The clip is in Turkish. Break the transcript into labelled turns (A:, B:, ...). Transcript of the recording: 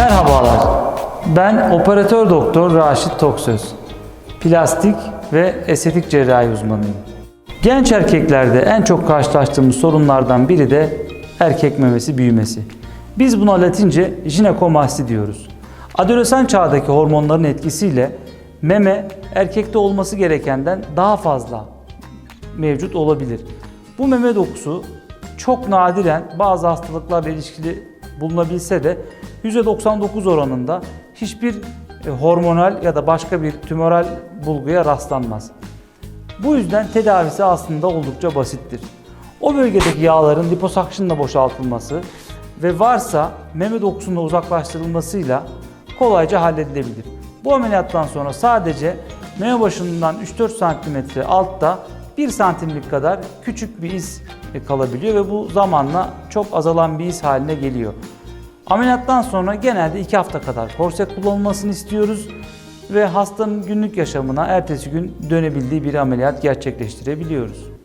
A: Merhabalar. Ben operatör doktor Raşit Toksöz. Plastik ve estetik cerrahi uzmanıyım. Genç erkeklerde en çok karşılaştığımız sorunlardan biri de erkek memesi büyümesi. Biz buna latince jinekomasti diyoruz. Adolesan çağdaki hormonların etkisiyle meme erkekte olması gerekenden daha fazla mevcut olabilir. Bu meme dokusu çok nadiren bazı hastalıklarla ilişkili bulunabilse de %99 oranında hiçbir e, hormonal ya da başka bir tümöral bulguya rastlanmaz. Bu yüzden tedavisi aslında oldukça basittir. O bölgedeki yağların liposakşınla boşaltılması ve varsa meme dokusunun uzaklaştırılmasıyla kolayca halledilebilir. Bu ameliyattan sonra sadece meme başından 3-4 cm altta 1 santimlik kadar küçük bir iz e, kalabiliyor ve bu zamanla çok azalan bir iz haline geliyor. Ameliyattan sonra genelde 2 hafta kadar korse kullanılmasını istiyoruz ve hastanın günlük yaşamına ertesi gün dönebildiği bir ameliyat gerçekleştirebiliyoruz.